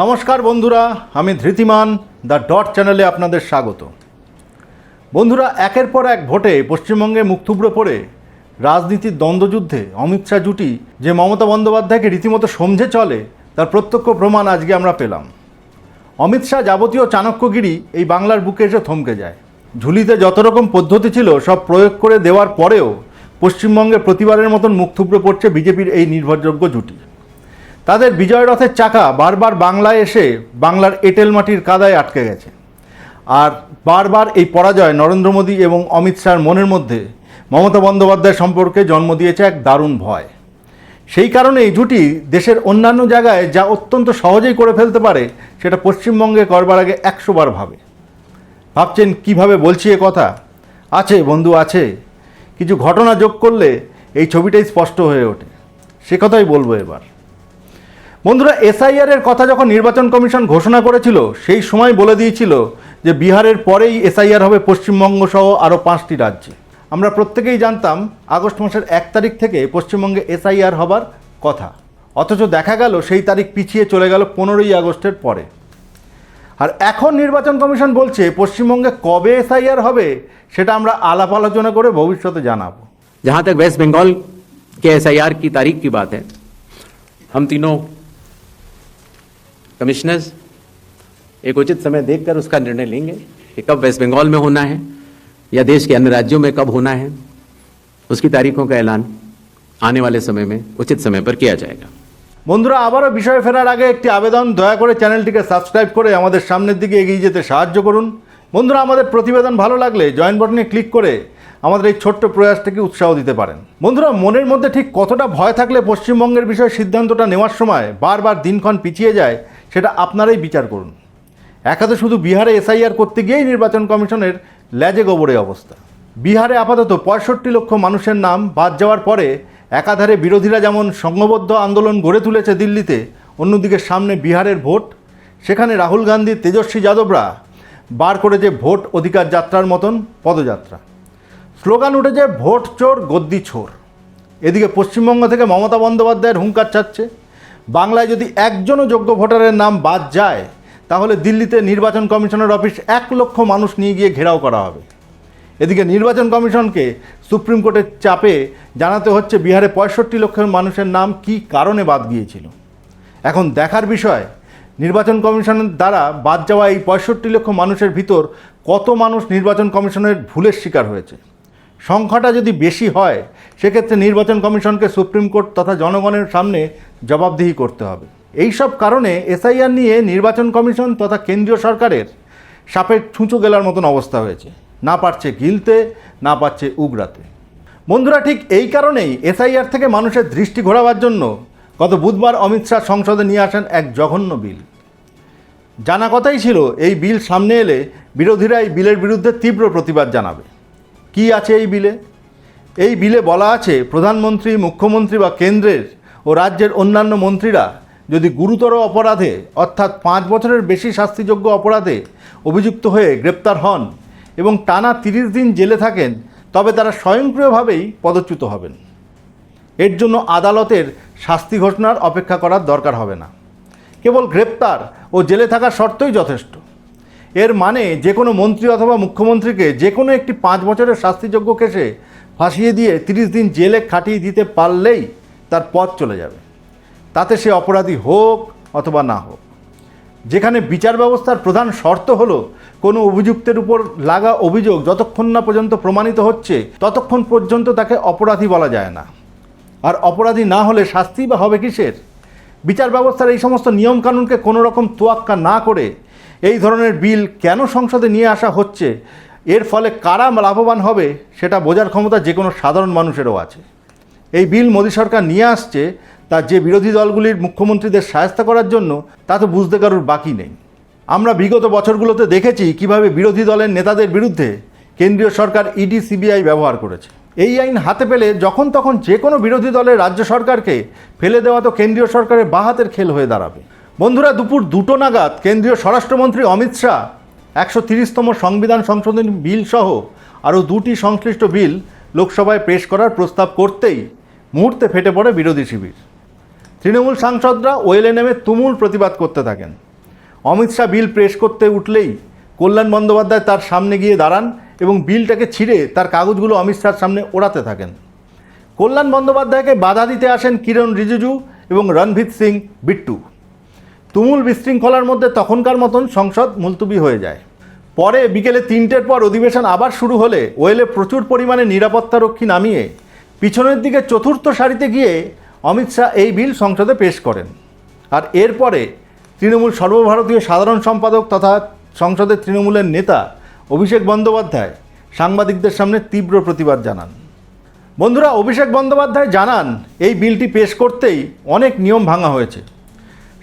নমস্কার বন্ধুরা, আমি ধৃতিমান, দ্য ডট চ্যানেলে আপনাদের স্বাগত। বন্ধুরা, একের পর এক ভোটে পশ্চিমবঙ্গে মুখ থুবড়ে পড়ে রাজনীতির দ্বন্দ্বযুদ্ধে অমিত শাহ জুটি, যে মমতা বন্দ্যোপাধ্যায়কে রীতিমতো সমঝে চলে, তার প্রত্যক্ষ প্রমাণ আজকে আমরা পেলাম। অমিত শাহ যাবতীয় চাণক্যগিরি এই বাংলার বুকে এসে থমকে যায়। ঝুলিতে যত রকম পদ্ধতি ছিল, সব প্রয়োগ করে দেওয়ার পরেও পশ্চিমবঙ্গে প্রতিবারের মতন মুখ থুবড়ে পড়ছে বিজেপির এই নির্ভরযোগ্য জুটি। তাদের বিজয় রথের চাকা বারবার বাংলায় এসে বাংলার এঁটেল মাটির কাদায় আটকে গেছে। আর বারবার এই পরাজয় নরেন্দ্র মোদী এবং অমিত শাহর মনের মধ্যে মমতা বন্দ্যোপাধ্যায় সম্পর্কে জন্ম দিয়েছে এক দারুণ ভয়। সেই কারণে এই জুটি দেশের অন্যান্য জায়গায় যা অত্যন্ত সহজেই করে ফেলতে পারে, সেটা পশ্চিমবঙ্গে করবার আগে একশো বার ভাবে। ভাবছেন কীভাবে বলছি এ কথা? আছে বন্ধু, আছে। কিছু ঘটনা যোগ করলে এই ছবিটাই স্পষ্ট হয়ে ওঠে। সে কথাই বলব এবার। বন্ধুরা এসআইআর এর কথা যখন নির্বাচন কমিশন ঘোষণা করেছিল সেই সময় বলে দিয়েছিল যে বিহারের পরেই এসআইআর হবে পশ্চিমবঙ্গ সহ আরও পাঁচটি রাজ্যে আমরা প্রত্যেকেই জানতাম আগস্ট মাসের এক তারিখ থেকে পশ্চিমবঙ্গে এসআইআর হবার কথা অথচ দেখা গেল সেই তারিখ পিছিয়ে চলে গেল পনেরোই আগস্টের পরে আর এখন নির্বাচন কমিশন বলছে পশ্চিমবঙ্গে কবে এসআইআর হবে সেটা আমরা আলাপ আলোচনা করে ভবিষ্যতে জানাবো जहां तक वेस्ट बंगाल के एसआईआर की तारीख की बात है हम तीनों कमिश्नर्स एक उचित समय देखकर उसका निर्णय लेंगे कि कब वेस्ट बंगाल में होना है या देश के अन्य राज्यों में कब होना है उसकी तारीखों का ऐलान आने वाले समय में उचित समय पर किया जाएगा বন্ধুরা আবারও বিষয়ে ফেরার আগে একটি আবেদন দয়া করে চ্যানেলটিকে সাবস্ক্রাইব করে আমাদের সামনের দিকে এগিয়ে যেতে সাহায্য করুন বন্ধুরা আমাদের প্রতিবেদন ভালো লাগলে জয়েন বাটনে ক্লিক করে আমাদের এই ছোট্ট প্রয়াসটাকে উৎসাহ দিতে পারেন বন্ধুরা মনের মধ্যে ঠিক কতটা ভয় থাকলে পশ্চিমবঙ্গের বিষয়ে সিদ্ধান্তটা নেওয়ার সময় বারবার দিনক্ষণ পিছিয়ে যায় সেটা আপনারাই বিচার করুন। একাতে শুধু বিহারে এসআইআর করতে গিয়েই নির্বাচন কমিশনের ল্যাজে গোবরে অবস্থা। বিহারে আপাতত পঁয়ষট্টি লক্ষ মানুষের নাম বাদ যাওয়ার পরে একাধারে বিরোধীরা যেমন সংঘবদ্ধ আন্দোলন গড়ে তুলেছে দিল্লিতে, অন্যদিকে সামনে বিহারের ভোট। সেখানে রাহুল গান্ধী, তেজস্বী যাদবরা বার করেছে ভোট অধিকার যাত্রার মতন পদযাত্রা। স্লোগান উঠেছে, ভোট চোর, গদ্দি ছোর। এদিকে পশ্চিমবঙ্গ থেকে মমতা বন্দ্যোপাধ্যায়ের হুঙ্কার ছাড়ছে বাংলায় যদি একজনও যোগ্য ভোটারের নাম বাদ যায়, তাহলে দিল্লিতে নির্বাচন কমিশনের অফিস এক লক্ষ মানুষ নিয়ে গিয়ে ঘেরাও করা হবে। এদিকে নির্বাচন কমিশনকে সুপ্রিম কোর্টের চাপে জানাতে হচ্ছে বিহারে পঁয়ষট্টি লক্ষ মানুষের নাম কী কারণে বাদ গিয়েছিল। এখন দেখার বিষয়, নির্বাচন কমিশনের দ্বারা বাদ যাওয়া এই পঁয়ষট্টি লক্ষ মানুষের ভিতর কত মানুষ নির্বাচন কমিশনের ভুলের শিকার হয়েছে? সংখ্যাটা যদি বেশি হয়, সেক্ষেত্রে নির্বাচন কমিশনকে সুপ্রিম কোর্ট তথা জনগণের সামনে জবাবদিহি করতে হবে। এই সব কারণে এসআইআর নিয়ে নির্বাচন কমিশন তথা কেন্দ্রীয় সরকারের সাপের ছুঁচো গেলার মতন অবস্থা হয়েছে। না পারছে গিলতে, না পারছে উগরাতে। বন্ধুরা, ঠিক এই কারণেই এসআইআর থেকে মানুষের দৃষ্টি ঘোরাবার জন্য গত বুধবার অমিত শাহ সংসদে নিয়ে আসেন এক জঘন্য বিল। জানা কথাই ছিল, এই বিল সামনে এলে বিরোধীরা এই বিলের বিরুদ্ধে তীব্র প্রতিবাদ জানাবে। কি আছে এই বিলে? এই বিলে বলা আছে, প্রধানমন্ত্রী, মুখ্যমন্ত্রী বা কেন্দ্রের ও রাজ্যের অন্যান্য মন্ত্রীরা যদি গুরুতর অপরাধে, অর্থাৎ পাঁচ বছরের বেশি শাস্তিযোগ্য অপরাধে অভিযুক্ত হয়ে গ্রেপ্তার হন এবং টানা তিরিশ দিন জেলে থাকেন, তবে তারা স্বয়ংক্রিয়ভাবেই পদচ্যুত হবেন। এর জন্য আদালতের শাস্তি ঘোষণার অপেক্ষা করার দরকার হবে না। কেবল গ্রেপ্তার ও জেলে থাকার শর্তই যথেষ্ট। এর মানে যে কোনো মন্ত্রী অথবা মুখ্যমন্ত্রীকে যে কোনো একটি পাঁচ বছরের শাস্তিযোগ্য কেসে ফাঁসিয়ে দিয়ে তিরিশ দিন জেলে খাটিয়ে দিতে পারলেই তার পথ চলে যাবে। তাতে সে অপরাধী হোক অথবা না হোক। যেখানে বিচার ব্যবস্থার প্রধান শর্ত হলো, কোনো অভিযুক্তের উপর লাগা অভিযোগ যতক্ষণ না পর্যন্ত প্রমাণিত হচ্ছে, ততক্ষণ পর্যন্ত তাকে অপরাধী বলা যায় না। আর অপরাধী না হলে শাস্তি বা হবে কিসের? বিচার ব্যবস্থার এই সমস্ত নিয়মকানুনকে কোনো রকম তোয়াক্কা না করে এই ধরনের বিল কেন সংসদে নিয়ে আসা হচ্ছে? এর ফলে কারা লাভবান হবে সেটা বোঝার ক্ষমতা যে কোনো সাধারণ মানুষেরও আছে। এই বিল মোদী সরকার নিয়ে আসছে, তা যে বিরোধী দলগুলির মুখ্যমন্ত্রীদের সাহায্য করার জন্য, তা তো বুঝতে কারোর বাকি নেই। আমরা বিগত বছরগুলোতে দেখেছি কীভাবে বিরোধী দলের নেতাদের বিরুদ্ধে কেন্দ্রীয় সরকার ইডি, সিবিআই ব্যবহার করেছে। এই আইন হাতে পেলে যখন তখন যে কোনো বিরোধী দলের রাজ্য সরকারকে ফেলে দেওয়া তো কেন্দ্রীয় সরকারের বাহাতের খেল হয়ে দাঁড়াবে। বন্ধুরা, দুপুর দুটো নাগাদ কেন্দ্রীয় স্বরাষ্ট্রমন্ত্রী অমিত শাহ একশো তিরিশতম সংবিধান সংশোধনী বিল সহ আরও দুটি সংশ্লিষ্ট বিল লোকসভায় পেশ করার প্রস্তাব করতেই মুহূর্তে ফেটে পড়ে বিরোধী শিবির। তৃণমূল সাংসদরা ওয়েলে নেমে তুমুল প্রতিবাদ করতে থাকেন। অমিত শাহ বিল পেশ করতে উঠলেই কল্যাণ বন্দ্যোপাধ্যায় তার সামনে গিয়ে দাঁড়ান এবং বিলটাকে ছিঁড়ে তার কাগজগুলো অমিত শাহর সামনে ওড়াতে থাকেন। কল্যাণ বন্দ্যোপাধ্যায়কে বাধা দিতে আসেন কিরণ রিজিজু এবং রণভীর সিং বিট্টু। তুমুল বিশৃঙ্খলার মধ্যে তখনকার মতন সংসদ মুলতুবি হয়ে যায়। পরে বিকেলে তিনটের পর অধিবেশন আবার শুরু হলে ওয়েলে প্রচুর পরিমাণে নিরাপত্তারক্ষী নামিয়ে পিছনের দিকে চতুর্থ সারিতে গিয়ে অমিত শাহ এই বিল সংসদে পেশ করেন। আর এরপরে তৃণমূল সর্বভারতীয় সাধারণ সম্পাদক তথা সংসদের তৃণমূলের নেতা অভিষেক বন্দ্যোপাধ্যায় সাংবাদিকদের সামনে তীব্র প্রতিবাদ জানান। বন্ধুরা, অভিষেক বন্দ্যোপাধ্যায় জানান, এই বিলটি পেশ করতেই অনেক নিয়ম ভাঙা হয়েছে।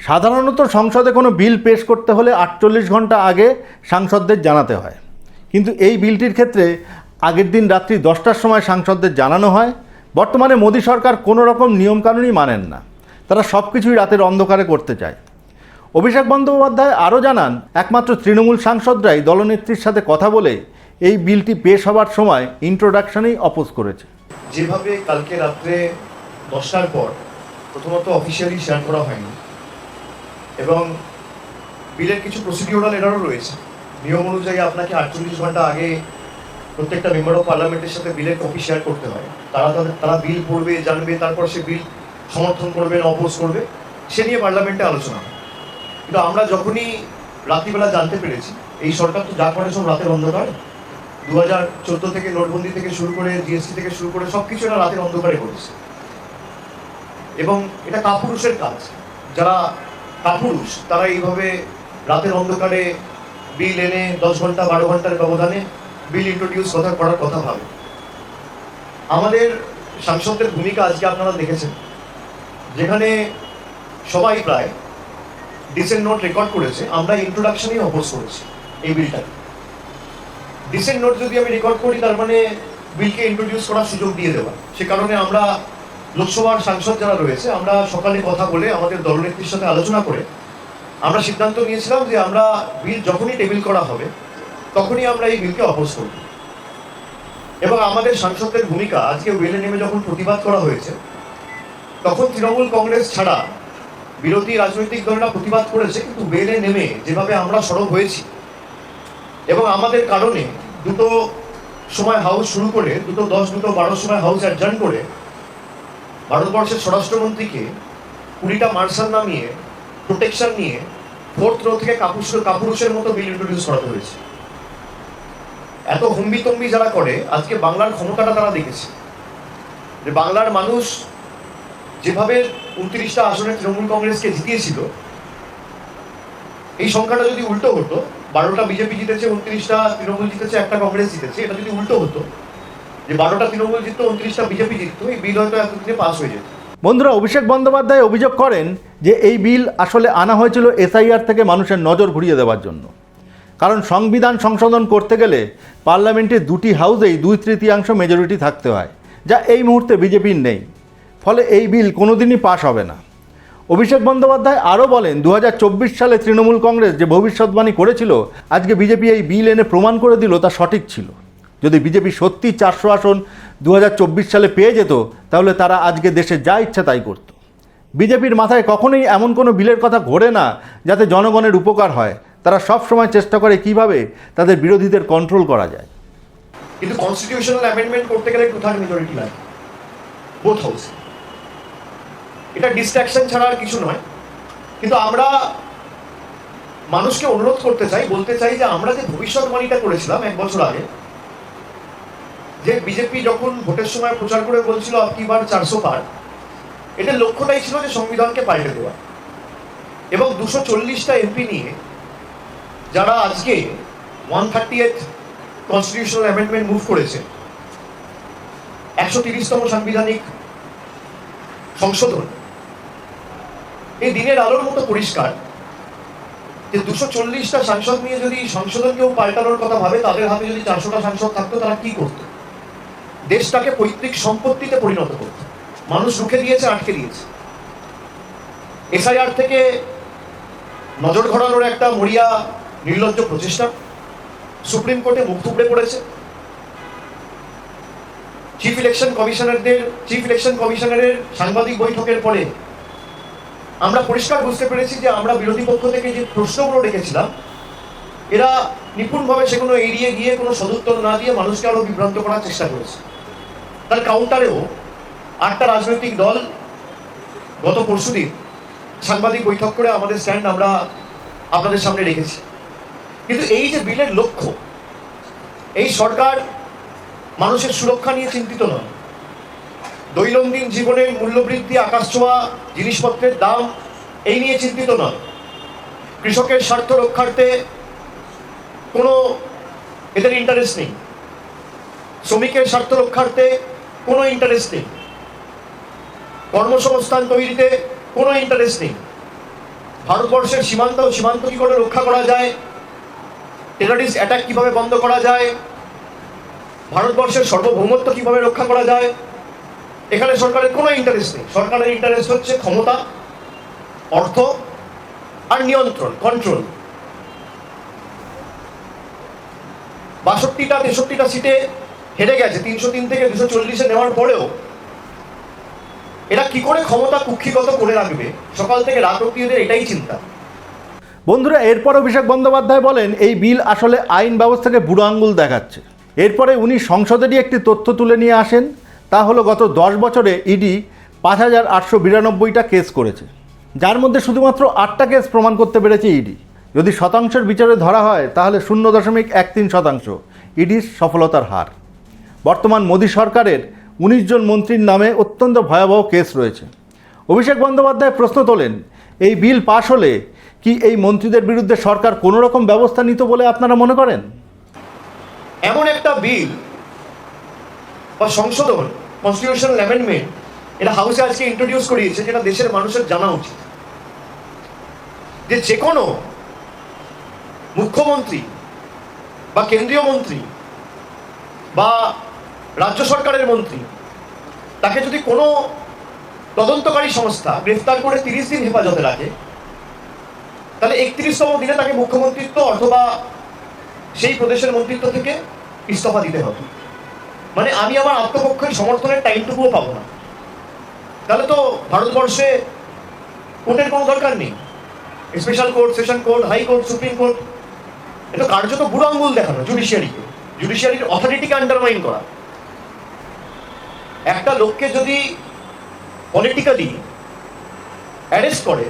সাধারণত সংসদে কোনো বিল পেশ করতে হলে আটচল্লিশ ঘণ্টা আগে সাংসদদের জানাতে হয়। কিন্তু এই বিলটির ক্ষেত্রে আগের দিন রাত্রি দশটার সময় সাংসদদের জানানো হয়। বর্তমানে মোদী সরকার কোনো রকম নিয়মকানুনই মানেন না। তারা সব কিছুই রাতের অন্ধকারে করতে চায়। অভিষেক বন্দ্যোপাধ্যায় আরও জানান, একমাত্র তৃণমূল সাংসদরাই দলনেত্রীর সাথে কথা বলে এই বিলটি পেশ হওয়ার সময় ইন্ট্রোডাকশনেই অপোজ করেছে। যেভাবে কালকে রাত্রে দশটার পর প্রথমত অফিসিয়ালি শেয়ার করা হয়নি এবং বিলের কিছু প্রসিডিওরাল এরারও রয়েছে। নিয়ম অনুযায়ী আপনাকে আটচল্লিশ ঘণ্টা আগে প্রত্যেকটা মেম্বার অফ পার্লামেন্টের সাথে বিলের কপি শেয়ার করতে হয়। তারা তাদের, তারা বিল পড়বে, জানবে, তারপর সে বিল সমর্থন করবে না অপোজ করবে, সে নিয়ে পার্লামেন্টে আলোচনা কিন্তু আমরা যখনই রাত্রিবেলা জানতে পেরেছি, এই সরকার তো যা করে সব রাতের অন্ধকার। দু হাজার চোদ্দ থেকে নোটবন্দি থেকে শুরু করে জিএসটি থেকে শুরু করে সব কিছু এরা রাতের অন্ধকারে করেছে এবং এটা কাপুরুষের কাজ। যারা কাপুরুষ, তারা এইভাবে রাতের অন্ধকারে বিল এনে দশ ঘণ্টা, বারো ঘণ্টার ব্যবধানে বিল ইন্ট্রোডিউস কথা করার কথা ভাবে। আমাদের সাংসদদের ভূমিকা আজকে আপনারা দেখেছেন, যেখানে সবাই প্রায় ডিসেন্ট নোট রেকর্ড করেছে, আমরা ইন্ট্রোডাকশনেই অপোজ করেছি এই বিলটাকে। ডিসেন্ট নোট যদি আমি রেকর্ড করি, তার মানে বিলকে ইন্ট্রোডিউস করার সুযোগ দিয়ে দেওয়া। সে কারণে আমরা লোকসভার সাংসদ যারা রয়েছে, আমরা সকালে কথা বলে আমাদের দলনেত্রীর সাথে আলোচনা করে আমরা সিদ্ধান্ত নিয়েছিলাম যে আমরা বিল যখনই টেবিল করা হবে, তখনই আমরা এই বিলকে অপোজ করব। এবং আমাদের সাংসদদের ভূমিকা, আজকে ওয়েলে নেমে যখন প্রতিবাদ করা হয়েছে, তখন তৃণমূল কংগ্রেস ছাড়া বিরোধী রাজনৈতিক দলরা প্রতিবাদ করেছে, কিন্তু ওয়েলে নেমে যেভাবে আমরা সরব হয়েছি এবং আমাদের কারণে দুটো সময় হাউস শুরু করে, দুটো দশ, দুটো বারো সময় হাউস অ্যাডজার্ন করে ভারতবর্ষের স্বরাষ্ট্রমন্ত্রীকে কুড়িটা মার্শাল নামিয়ে প্রোটেকশন নিয়ে ফোর্থ রো থেকে কাপুরুষ, কাপুরুষের মতো বিল ইন্ট্রোডিউস করাতে হয়েছে। এত হুম্বি তম্বি যারা করে, আজকে বাংলার ক্ষমতাটা তারা দেখেছে। যে বাংলার মানুষ যেভাবে উনত্রিশটা আসনে তৃণমূল কংগ্রেসকে জিতিয়েছিল, এই সংখ্যাটা যদি উল্টো হতো, বারোটা বিজেপি জিতেছে, উনত্রিশটা তৃণমূল জিতেছে, একটা কংগ্রেস জিতেছে, এটা যদি উল্টো হতো যে বারোটা তৃণমূল জিততো, উনত্রিশটা বিজেপি জিততো, এই বিল হয়তো এতদিনে হয়ে যেত। বন্ধুরা, অভিষেক বন্দ্যোপাধ্যায় অভিযোগ করেন যে এই বিল আসলে আনা হয়েছিল এসআইআর থেকে মানুষের নজর ঘুরিয়ে দেওয়ার জন্য। কারণ সংবিধান সংশোধন করতে গেলে পার্লামেন্টের দুটি হাউসেই দুই তৃতীয়াংশ মেজরিটি থাকতে হয়, যা এই মুহূর্তে বিজেপির নেই। ফলে এই বিল কোনোদিনই পাশ হবে না। অভিষেক বন্দ্যোপাধ্যায় আরও বলেন দু হাজার চব্বিশ সালে তৃণমূল কংগ্রেস যে ভবিষ্যৎবাণী করেছিল, আজকে বিজেপি এই বিল এনে প্রমাণ করে দিল তা সঠিক ছিল। যদি বিজেপি সত্যি চারশো আসন দু হাজার চব্বিশ সালে পেয়ে যেত, তাহলে তারা আজকে দেশে যা ইচ্ছা তাই করত। বিজেপির মাথায় কখনোই এমন কোনো বিলের কথা ঘোরে না যাতে জনগণের উপকার হয়। তারা সব সময় চেষ্টা করে কীভাবে তাদের বিরোধীদের কন্ট্রোল করা যায়। কিন্তু কনস্টিটিউশনাল অ্যামেন্ডমেন্ট করতে গেলে টু থার্ড মেজরিটি লাগে বোথ হাউস এটা ডিস্ট্রাকশন ছাড়া আর কিছু নয়। কিন্তু আমরা মানুষকে অনুরোধ করতে চাই, বলতে চাই যে আমরা যে ভবিষ্যৎবাণীটা করেছিলাম এক বছর আগে যে বিজেপি যখন ভোটের সময় প্রচার করে বলছিল আপনি বার চারশো পার, এটার লক্ষ্যটাই ছিল যে সংবিধানকে পাল্টে দেওয়া। এবং দুশো চল্লিশটা এমপি নিয়ে যারা আজকে one thirty eight constitutional amendment move করেছে, একশো তিরিশতম সাংবিধানিক সংশোধন, এই দিনের আলোর মতো পরিষ্কার যে দুশো চল্লিশটা সাংসদ নিয়ে যদি সংশোধন কেউ পাল্টানোর কথা ভাবে, তাদের হাতে যদি চারশোটা সাংসদ থাকতো, তারা কি করত? দেশটাকে পৈতৃক সম্পত্তিতে পরিণত করত। মানুষ রুখে দিয়েছে, আটকে দিয়েছে। এসআইআর থেকে নজর ঘোরানোর একটা মরিয়া, নির্লজ্জ প্রচেষ্টা সুপ্রিম কোর্টে মুখ থুবড়ে পড়েছে। চিফ ইলেকশন কমিশনারদের চিফ ইলেকশন কমিশনারের সাংবাদিক বৈঠকের পরে আমরা পরিষ্কার বুঝতে পেরেছি যে আমরা বিরোধী পক্ষ থেকে যে প্রশ্নগুলো রেখেছিলাম, এরা নিপুণভাবে সেগুলো এড়িয়ে গিয়ে কোনো সদুত্তর না দিয়ে মানুষকে আরও বিভ্রান্ত করার চেষ্টা করেছে। তার কাউন্টারেও আটটা রাজনৈতিক দল গত পরশুদিন সাংবাদিক বৈঠক করে আমাদের স্ট্যান্ড আমরা আপনাদের সামনে রেখেছি। কিন্তু এই যে বিলের লক্ষ্য, এই সরকার মানুষের সুরক্ষা নিয়ে চিন্তিত নয়। দৈনন্দিন জীবনের মূল্যবৃদ্ধি, আকাশ ছোঁয়া, জিনিসপত্রের দাম, এই নিয়ে চিন্তিত নয়। কৃষকের স্বার্থ রক্ষার্থে কোনো এদের ইন্টারেস্ট নেই। শ্রমিকের স্বার্থ রক্ষার্থে কোনো ইন্টারেস্ট নেই। কর্মসংস্থান তৈরিতে কোনো ইন্টারেস্ট নেই। ভারতবর্ষের সীমান্ত সীমান্ত কী করে রক্ষা করা যায়? টেররিস্ট অ্যাটাক কীভাবে বন্ধ করা যায়? ভারতবর্ষের সার্বভৌমত্ব কীভাবে রক্ষা করা যায়? এখানে সরকারের কোনো ইন্টারেস্ট নেই। সরকারের ইন্টারেস্ট হচ্ছে ক্ষমতা, অর্থ আর নিয়ন্ত্রণ কন্ট্রোল বাষট্টিটা, তেষট্টিটা সিটে হেরে গেছে, তিনশো তিন থেকে দুশো চল্লিশে নেওয়ার পরেও এরা কি করে ক্ষমতা কুক্ষিগত করে রাখবে? সকাল থেকে রাত অব্দি এদের এটাই চিন্তা। বন্ধুরা, এরপর অভিষেক বন্দ্যোপাধ্যায় বলেন, এই বিল আসলে আইন ব্যবস্থাকে বুড়ো আঙ্গুল দেখাচ্ছে। এরপরে উনি সংসদেরই একটি তথ্য তুলে নিয়ে আসেন। তা হলো, গত দশ বছরে ইডি পাঁচ হাজার আটশো বিরানব্বইটা কেস করেছে। যার মধ্যে শুধুমাত্র আটটা কেস প্রমাণ করতে পেরেছে ইডি। যদি শতাংশের বিচারে ধরা হয়, তাহলে শূন্য দশমিক এক তিন শতাংশ ইডির সফলতার হার। বর্তমান মোদী সরকারের উনিশ জন মন্ত্রীর নামে অত্যন্ত ভয়াবহ কেস রয়েছে। অভিষেক বন্দ্যোপাধ্যায় প্রশ্ন তোলেন, এই বিল পাশ হলে কি এই মন্ত্রীদের বিরুদ্ধে সরকার কোনো রকম ব্যবস্থা নিত বলে আপনারা মনে করেন? এমন একটা বিল বা সংশোধন কনস্টিটিউশনাল অ্যামেন্ডমেন্ট এটা হাউসে আজকে ইন্ট্রোডিউস করিয়েছে, যেটা দেশের মানুষের জানা উচিত। যে যে কোনো মুখ্যমন্ত্রী বা কেন্দ্রীয় মন্ত্রী বা রাজ্য সরকারের মন্ত্রী, তাকে যদি কোনো তদন্তকারী সংস্থা গ্রেফতার করে তিরিশ দিন হেফাজতে রাখে, তাহলে একত্রিশতম দিনে তাকে মুখ্যমন্ত্রিত্ব অথবা সেই প্রদেশের মন্ত্রিত্ব থেকে ইস্তফা দিতে হবে। মানে আমি আমার আত্মপক্ষের সমর্থনের টাইমটুকুও পাবো না। তাহলে তো ভারতবর্ষে কোর্টের কোনো দরকার নেই। Special court, session court, high court, supreme court এটা কার্যত বুড়ো আঙ্গুল দেখানো, জুডিশিয়ারিকে। জুডিশিয়ারির অথরিটিকে আন্ডারমাইন করা। একটা লোককে যদি পলিটিক্যালি অ্যারেস্ট করে,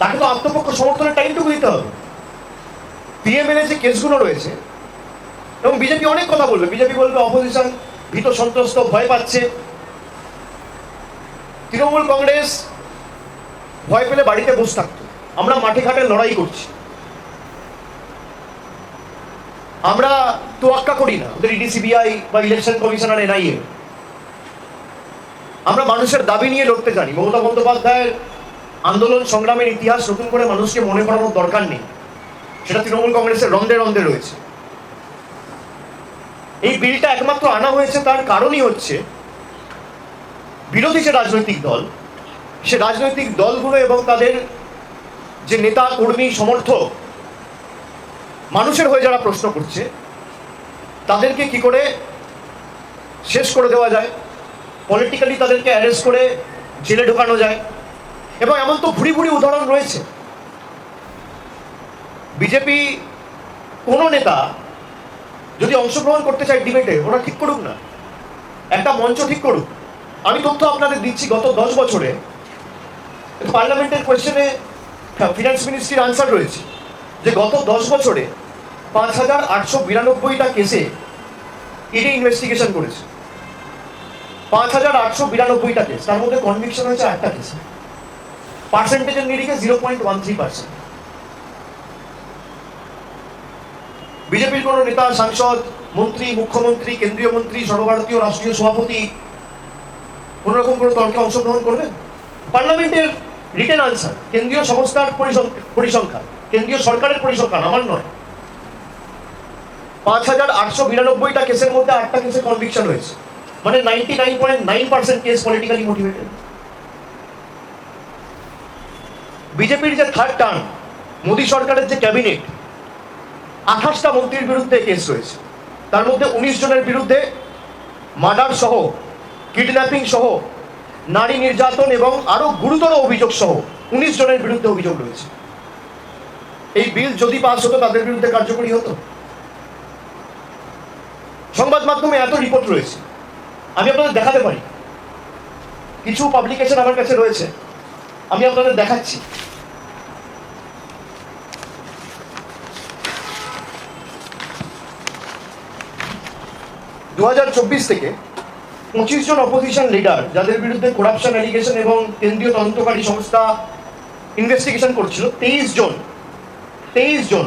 তাকে তো আত্মপক্ষ সমর্থনের টাইমটুকু দিতে হবে। পিএমএল যে কেসগুলো রয়েছে, এবং বিজেপি অনেক কথা বলবে। বিজেপি বলবে অপোজিশন ভীত সন্ত্রস্ত, ভয় পাচ্ছে। তৃণমূল কংগ্রেস ভয় পেলে বাড়িতে বসে থাকতো। আমরা মাঠে ঘাটে লড়াই করছি। আমরা তোয়াক্কা করি না। ওদের ইডি সিবিআই বা ইলেকশন কমিশনার এনআইএ আমরা মানুষের দাবি নিয়ে লড়তে জানি। মমতা বন্দ্যোপাধ্যায়ের আন্দোলন, সংগ্রামের ইতিহাস নতুন করে মানুষকে মনে করানোর দরকার নেই। সেটা তৃণমূল কংগ্রেসের রন্ধে রন্ধে রয়েছে। এই বিলটা একমাত্র আনা হয়েছে, তার কারণই হচ্ছে বিরোধী যে রাজনৈতিক দল, সে রাজনৈতিক দলগুলো এবং তাদের যে নেতা, কর্মী, সমর্থক, মানুষের হয়ে যারা প্রশ্ন করছে, তাদেরকে কি করে শেষ করে দেওয়া যায়? পলিটিক্যালি তাদেরকে অ্যারেস্ট করে জেলে ঢোকানো যায়। এবং এমন তো ভুড়ি ভুড়ি উদাহরণ রয়েছে। বিজেপি কোনো নেতা যদি অংশগ্রহণ করতে চায় ডিবেটে ওরা ঠিক করুক না। একটা মঞ্চ ঠিক করুক। আমি তথ্য আপনাদের দিচ্ছি, গত দশ বছরে। পার্লামেন্টের কোয়েশ্চেনে ফিনান্স মিনিস্ট্রির আনসার রয়েছে যে গত দশ বছরে পাঁচ হাজার আটশো বিরানব্বইটা কেসে ইডি ইনভেস্টিগেশন করেছে। পাঁচ হাজার আটশো বিরানব্বইটা কেস তার মধ্যে কনভিকশন হয়েছে একটা কেসে পার্সেন্টেজের নিরিখে zero point one three percent বিজেপির কোনো নেতা, সাংসদ, মন্ত্রী, মুখ্যমন্ত্রী, কেন্দ্রীয় মন্ত্রী, সর্বভারতীয় রাষ্ট্রীয় সভাপতি কোন রকম কোনো তর্কে অংশগ্রহণ করবেন পার্লামেন্টের রিটেন আনসার কেন্দ্রীয় সংস্থার পরিসং- পরিসংখ্যান, কেন্দ্রীয় সরকারের পরিসংখ্যান, আমার নয়। পাঁচ হাজার আটশো বিরানব্বইটা কেসের মধ্যে আটটা কেসে কনভিকশন হয়েছে। মানে ninety nine point nine percent case politically motivated বিজেপির যে থার্ড টার্ম মোদী সরকারের যে ক্যাবিনেট আঠাশটা মন্ত্রীর বিরুদ্ধে কেস রয়েছে। তার মধ্যে উনিশ জনের বিরুদ্ধে মার্ডার সহ কিডন্যাপিং সহ, নারী নির্যাতন এবং আরও গুরুতর অভিযোগ সহ উনিশ জনের বিরুদ্ধে অভিযোগ রয়েছে। এই বিল যদি পাস হতো, তাদের বিরুদ্ধে কার্যকরী হতো। সংবাদ মাধ্যমে এত রিপোর্ট রয়েছে। আমি আপনাদের দেখাতে পারি। কিছু পাবলিকেশন আমার কাছে রয়েছে। আমি আপনাদের দেখাচ্ছি। দু হাজার চব্বিশ থেকে পঁচিশ জন অপোজিশন লিডার যাদের বিরুদ্ধে করাপশন অ্যালিগেশন এবং কেন্দ্রীয় তদন্তকারী সংস্থা ইনভেস্টিগেশন করছিল, তেইশ জন তেইশ জন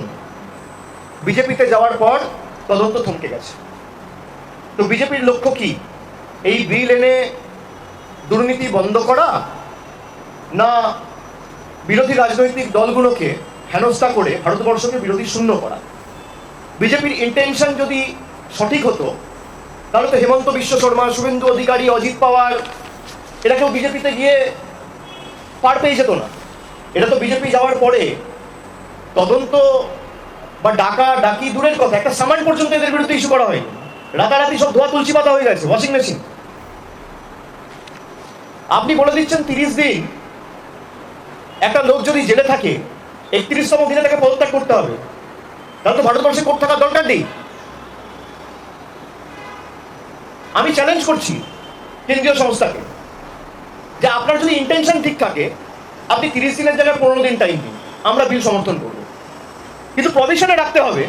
বিজেপিতে যাওয়ার পর তদন্ত থমকে গেছে। তো বিজেপির লক্ষ্য কি? এই বিল এনে দুর্নীতি বন্ধ করা না বিরোধী রাজনৈতিক দলগুলোকে হেনস্থা করে ভারতবর্ষকে বিরোধী শূন্য করা? বিজেপির ইন্টেনশন যদি সঠিক হতো, তাহলে তো হেমন্ত বিশ্ব শর্মা, শুভেন্দু অধিকারী, অজিত পাওয়ার, এরা কেউ বিজেপিতে গিয়ে পার পেয়ে যেত না। এটা তো বিজেপি যাওয়ার পরে তদন্ত বা ডাকা, ডাকি দূরের কথা, একটা সামান পর্যন্ত এদের বিরুদ্ধে ইস্যু করা হয়নি। রাতারাতি সব ধোয়া তুলসী পাতা হয়ে গেছে ওয়াশিং মেশিন আপনি বলে দিচ্ছেন তিরিশ দিন। একটা লোক যদি জেলে থাকে, একত্রিশতম দিনে তাকে পদত্যাগ করতে হবে। তাহলে তো ভারতবর্ষে কোর্ট থাকার দরকার নেই। আমি চ্যালেঞ্জ করছি কেন্দ্রীয় সংস্থাকে যে আপনার যদি ইন্টেনশন ঠিক থাকে, আপনি তিরিশ দিনের জায়গায় পনেরো দিন টাইম দিন। আমরা বিল সমর্থন করব। কিন্তু প্রভিশনে রাখতে হবে,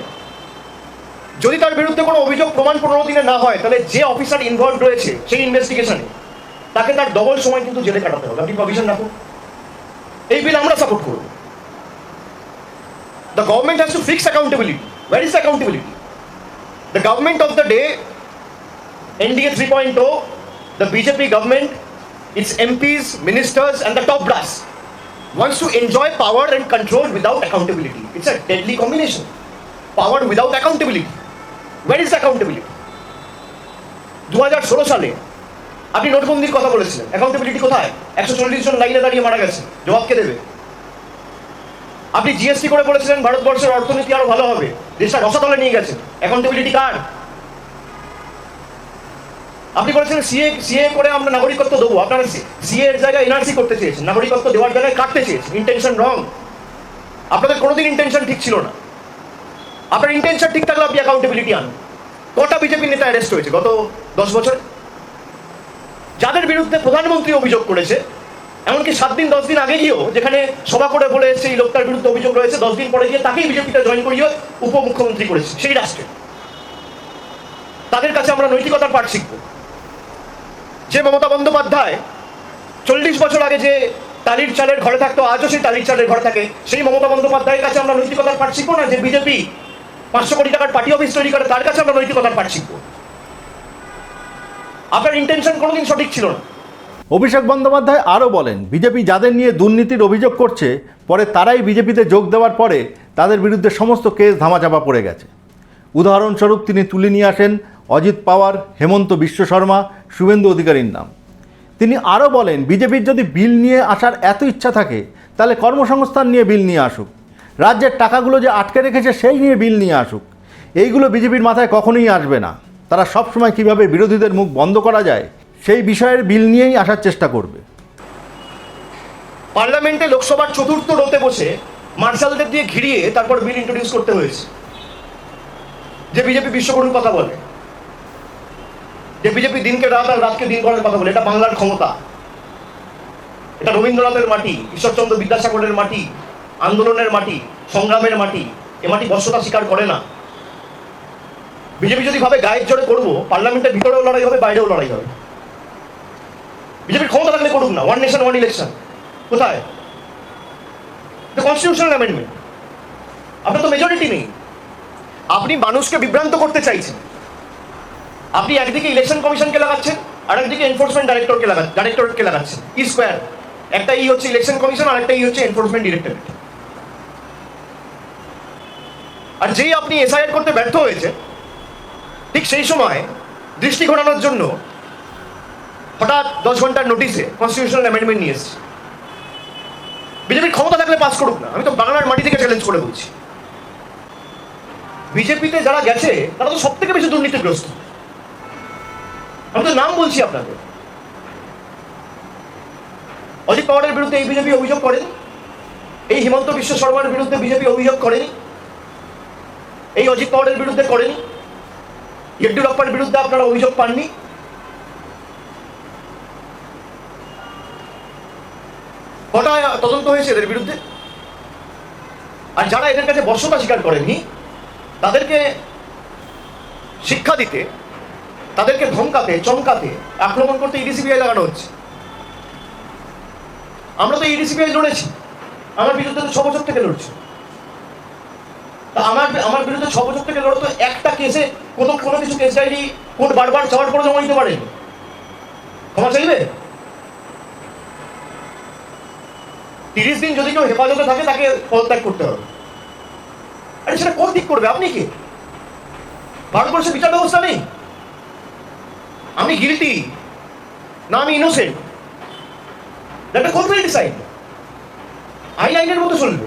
যদি তার বিরুদ্ধে কোনো অভিযোগ প্রমাণ পনেরো দিনে না হয়, তাহলে যে অফিসার ইনভলভ রয়েছে সেই ইনভেস্টিগেশনে তাকে তার ডবল সময় কিন্তু জেলে কাটাতে হবে আপনি প্রভিশন রাখুন এই বিল আমরা সাপোর্ট করব the government has to fix accountability where is accountability the government of the day NDA 3.0, oh, the BJP government, its MPs, ministers, and the top brass wants to enjoy power and control without accountability. It's a deadly combination. Power without accountability. Where is the accountability? দু হাজার ষোলো সালে আপনি নোটবন্দির কথা বলেছিলেন। Accountability কোথায়? একশো চল্লিশ জন লাইনে দাঁড়িয়ে মারা গেছে। জবাব কে দেবে? আপনি জিএসটি করে বলেছিলেন ভারতবর্ষের অর্থনীতি আরও ভালো হবে। দেশটা রসাতলে নিয়ে গেছে। অ্যাকাউন্টেবিলিটি কার? আপনি বলেছেন সিএ সিএ করে আমরা নাগরিকত্ব দেবো। আপনারা সিএ এর জায়গায় এনআরসি করতে চেয়েছেন। নাগরিকত্ব দেওয়ার জায়গায় কাটতে চেয়েছেন। ইন্টেনশন রং আপনাদের কোনোদিন ইন্টেনশন ঠিক ছিল না। আপনার ইন্টেনশন ঠিক থাকলে আপনি অ্যাকাউন্টেবিলিটি আনুন। কটা বিজেপি নেতা অ্যারেস্ট হয়েছে গত দশ বছর? যাদের বিরুদ্ধে প্রধানমন্ত্রী অভিযোগ করেছে, এমনকি সাত দিন, দশ দিন আগে গিয়েও যেখানে সভা করে বলে এসছে এই লোকটার বিরুদ্ধে অভিযোগ রয়েছে, দশ দিন পরে গিয়ে তাকেই বিজেপিতে জয়েন করিয়ে উপমুখ্যমন্ত্রী করেছে, সেই রাষ্ট্রে। তাদের কাছে আমরা নৈতিকতার পাঠ শিখব। যে মমতা বন্দ্যোপাধ্যায় চল্লিশ বছর আগে যে তালির চালের ঘরে থাকতো, আজও সেই তালির চালের ঘরে থাকে, সেই মমতা বন্দ্যোপাধ্যায়ের কাছে আমরা নৈতিকতার পাঠ শিখব না? যে বিজেপি পাঁচশো কোটি টাকার পার্টি অফিস তৈরি করে, তার কাছে আমরা নৈতিকতার পাঠ শিখব। আপনার ইন্টেনশন কোনোদিন সঠিক ছিল না। অভিষেক বন্দ্যোপাধ্যায় আরও বলেন, বিজেপি যাদের নিয়ে দুর্নীতির অভিযোগ করছে, পরে তারাই বিজেপিতে যোগ দেওয়ার পরে তাদের বিরুদ্ধে সমস্ত কেস ধামাচাপা পড়ে গেছে। উদাহরণস্বরূপ তিনি তুলে নিয়ে আসেন অজিত পাওয়ার, হেমন্ত বিশ্ব শর্মা, শুভেন্দু অধিকারীর নাম। তিনি আরও বলেন, বিজেপির যদি বিল নিয়ে আসার এত ইচ্ছা থাকে, তাহলে কর্মসংস্থান নিয়ে বিল নিয়ে আসুক। রাজ্যের টাকাগুলো যে আটকে রেখেছে, সেই নিয়ে বিল নিয়ে আসুক। এইগুলো বিজেপির মাথায় কখনোই আসবে না। তারা সবসময় কীভাবে বিরোধীদের মুখ বন্ধ করা যায়, সেই বিষয়ের বিল নিয়েই আসার চেষ্টা করবে। পার্লামেন্টে লোকসভার চতুর্থ রোতে বসে মার্শালদের দিয়ে ঘিরিয়ে তারপর বিল ইন্ট্রোডিউস করতে হয়েছে। যে বিজেপি বিশ্বকর্মীর কথা বলে, যে বিজেপি দিনকে রাত আর রাতকে দিন করার কথা বলে, এটা বাংলার ক্ষমতা। এটা রবীন্দ্রনাথের মাটি, ঈশ্বরচন্দ্র বিদ্যাসাগরের মাটি, আন্দোলনের মাটি, সংগ্রামের মাটি, এ মাটি বর্ষতা স্বীকার করে না। বিজেপি যদি ভাবে গায়ের জোরে করব, পার্লামেন্টের ভিতরেও লড়াই হবে, বাইরেও লড়াই হবে। বিজেপির ক্ষমতা থাকলে করুক না ওয়ান নেশন ওয়ান ইলেকশন কোথায়? কনস্টিটিউশনাল অ্যামেন্ডমেন্ট আপনার তো মেজরিটি নেই। আপনি মানুষকে বিভ্রান্ত করতে চাইছেন। আপনি একদিকে ইলেকশন কমিশনকে লাগাচ্ছেন, আর একদিকে এনফোর্সমেন্ট ডাইরেক্টরকে লাগা ডাইরেক্টরেটকে লাগাচ্ছেন। ই স্কোয়ার একটা ই হচ্ছে ইলেকশন কমিশন আর একটা ই হচ্ছে এনফোর্সমেন্ট ডিরেক্টরেট আর যেই আপনি এসআইআর করতে ব্যর্থ হয়েছে ঠিক সেই সময় দৃষ্টি ঘোরানোর জন্য হঠাৎ দশ ঘণ্টার নোটিসে কনস্টিটিউশনাল অ্যামেন্ডমেন্ট নিয়ে এসছে। বিজেপির ক্ষমতা থাকলে পাস করুক না। আমি তো বাংলার মাটি থেকে চ্যালেঞ্জ করে বলছি। বিজেপিতে যারা গেছে, তারা তো সব থেকে বেশি দুর্নীতিগ্রস্ত। আমি তো নাম বলছি আপনাদের। অজিত পাওয়ারের বিরুদ্ধে এই বিজেপি অভিযোগ করেন। এই হিমন্ত বিশ্ব শর্মার বিরুদ্ধে বিজেপি অভিযোগ করেনি। এই অজিত পাওয়ারের বিরুদ্ধে করেনি। ইয়েড্যুরাপ্পার বিরুদ্ধে আপনারা অভিযোগ পাননি? কটা তদন্ত হয়েছে এদের বিরুদ্ধে? আর যারা এদের কাছে বর্ষতা স্বীকার করেননি তাদেরকে শিক্ষা দিতে, তাদেরকে ধমকাতে, চমকাতে আক্রমণ করতে ইডিসিবিআই লাগানো হচ্ছে। আমরা তো ইডিসিবিআই লড়েছি। আমার বিরুদ্ধে তো ছ বছর থেকে লড়ছি। আমার আমার বিরুদ্ধে ছ বছর থেকে লড়তো একটা কেসে কোনো কোনো কিছু কেস বারবার পরে জমা দিতে পারেনি। ক্ষমা চাইবে তিরিশ দিন যদি কেউ হেফাজতে থাকে, তাকে পদত্যাগ করতে হবে। আরে সেটা কোন করবে? আপনি বিচার ব্যবস্থা নেই। আমি গিলটি না আমি ইনোসেন্ট দ্যাট ডিসাইড আইন আইনের মতো চলবে।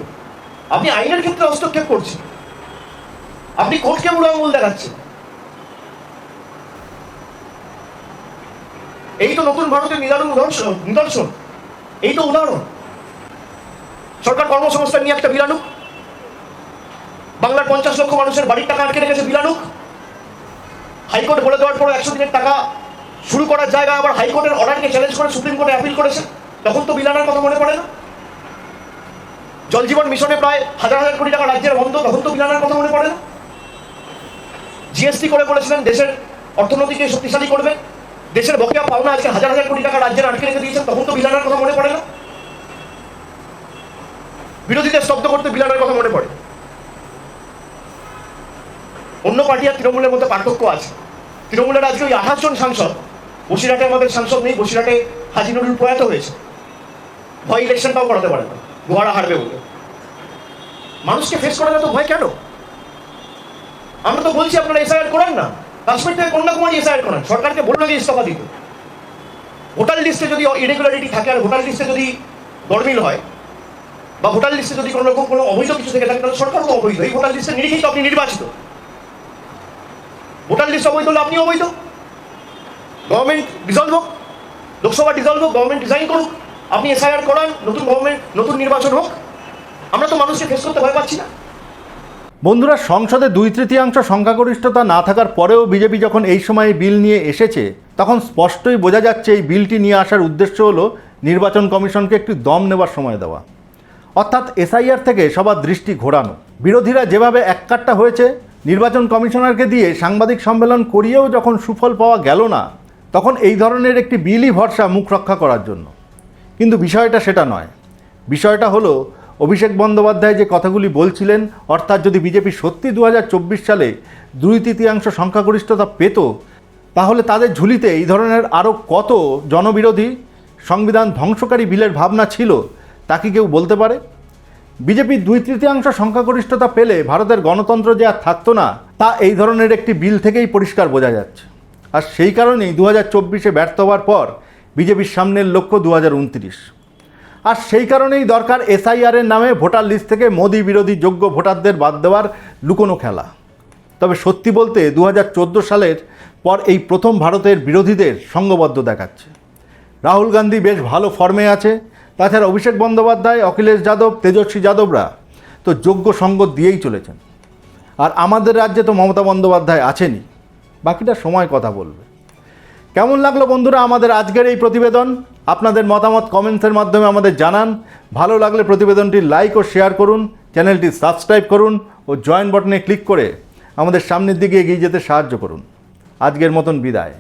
আপনি আইনের ক্ষেত্রে হস্তক্ষেপ করছেন। আপনি কোর্টকে বুড়ো আঙুল দেখাচ্ছেন। এই তো নতুন ভারতের নিদারুণ নিদর্শন এই তো উদাহরণ। সরকার কর্মসংস্থান নিয়ে একটা বিলানুক বাংলার পঞ্চাশ লক্ষ মানুষের বাড়ির টাকা আটকে রেখেছে বিলানুক হাইকোর্ট বলে দেওয়ার পর একশো দিনের টাকা শুরু করার জায়গা আবার হাইকোর্টের অর্ডারকে চ্যালেঞ্জ করে, সুপ্রিম কোর্টে অ্যাপিল করেছে। তখন তো বিলানার কথা মনে পড়ে না। জল জীবন মিশনে প্রায় হাজার হাজার কোটি টাকা রাজ্যের বন্ধ, তখন তো বিলানার কথা মনে পড়ে না। জিএসটি করে বলেছিলেন, দেশের অর্থনীতিকে শক্তিশালী করবে, দেশের বকেয়া পাওনা আজকে হাজার হাজার কোটি টাকা রাজ্যের আটকে রেখে দিয়েছেন, তখন তো বিলানার কথা মনে পড়ে না। বিরোধীদের স্তব্ধ করতে বিলানের কথা মনে পড়ে। অন্য পার্টি আর তৃণমূলের মধ্যে পার্থক্য আছে। তৃণমূলের আজকে ওই আঠাশ জন সাংসদ, বসিরহাটে আমাদের সাংসদ নেই, বসিরহাটে হাজি নুরুল প্রয়াত হয়েছে। ভয় ইলেকশনটাও করাতে পারে না গোয়ারা হারবে বলে। মানুষকে ফেস করা তো ভয় কেন? আমরা তো বলছি আপনারা এসআইআর করেন না। কাশ্মীর থেকে কন্যাকুমারী এসআইআর করেন। সরকারকে বলুন আগে ইস্তফা দিতে। ভোটার লিস্টে যদি ইরেগুলারিটি থাকে আর ভোটার লিস্টে যদি গরমিল হয়, বা ভোটার লিস্টে যদি কোনো রকম কোনো অবৈধ কিছু থেকে থাকে, তাহলে সরকার তো অবৈধ। এই ভোটার লিস্টে নিরিখেই তো আপনি নির্বাচিত। ভোটার লিস্ট অবৈধ হলে আপনি অবৈধ। গভর্নমেন্ট ডিজলভ হোক, লোকসভা ডিজলভ হোক গভর্নমেন্ট ডিজাইন করুক, আপনি এসআইআর করান, নতুন গভর্নমেন্ট নতুন নির্বাচন হোক। আমরা তো মানুষকে ফেস করতে ভয় পাচ্ছি না। বন্ধুরা, সংসদে দুই তৃতীয়াংশ সংখ্যাগরিষ্ঠতা না থাকার পরেও বিজেপি যখন এই সময়ে বিল নিয়ে এসেছে, তখন স্পষ্টই বোঝা যাচ্ছে এই বিলটি নিয়ে আসার উদ্দেশ্য হলো নির্বাচন কমিশনকে একটু দম নেবার সময় দেওয়া। অর্থাৎ এসআইআর থেকে সবার দৃষ্টি ঘোরানো। বিরোধীরা যেভাবে এককাট্টা হয়েছে, নির্বাচন কমিশনারকে দিয়ে সাংবাদিক সম্মেলন করিয়েও যখন সুফল পাওয়া গেল না, তখন এই ধরনের একটি বিলই ভরসা মুখ রক্ষা করার জন্য। কিন্তু বিষয়টা সেটা নয়। বিষয়টা হলো অভিষেক বন্দ্যোপাধ্যায় যে কথাগুলি বলছিলেন, অর্থাৎ যদি বিজেপি সত্যি দু হাজার চব্বিশ সালে দুই তৃতীয়াংশ সংখ্যাগরিষ্ঠতা পেত, তাহলে তাদের ঝুলিতে এই ধরনের আরও কত জনবিরোধী সংবিধান ধ্বংসকারী বিলের ভাবনা ছিল, তা কি কেউ বলতে পারে? বিজেপি দুই তৃতীয়াংশ সংখ্যাগরিষ্ঠতা পেলে ভারতের গণতন্ত্র যে আর থাকতো না, তা এই ধরনের একটি বিল থেকেই পরিষ্কার বোঝা যাচ্ছে। আর সেই কারণেই দু হাজার চব্বিশে ব্যর্থ হওয়ার পর বিজেপির সামনের লক্ষ্য দু হাজার উনত্রিশ। আর সেই কারণেই দরকার এসআইআরের নামে ভোটার লিস্ট থেকে মোদি বিরোধী যোগ্য ভোটারদের বাদ দেওয়ার লুকোনো খেলা। তবে সত্যি বলতে দু হাজার চোদ্দ সালের পর এই প্রথম ভারতের বিরোধীদের সঙ্গবদ্ধ দেখাচ্ছে। রাহুল গান্ধী বেশ ভালো ফর্মে আছে, তাছাড়া অভিষেক বন্দ্যোপাধ্যায়, অখিলেশ যাদব, তেজস্বী যাদবরা তো যোগ্য সঙ্গ দিয়েই চলেছেন। আর আমাদের রাজ্যে তো মমতা বন্দ্যোপাধ্যায় আছেনই, বাকিটা সময় কথা বলবে। কেমন লাগল বন্ধুরা আমাদের আজকের এই প্রতিবেদন? আপনাদের মতামত কমেন্টসের মাধ্যমে আমাদের জানান। ভালো লাগলে প্রতিবেদনটি লাইক ও শেয়ার করুন, চ্যানেলটি সাবস্ক্রাইব করুন ও জয়েন বটনে ক্লিক করে আমাদের সামনের দিকে এগিয়ে যেতে সাহায্য করুন। আজকের মতন বিদায়।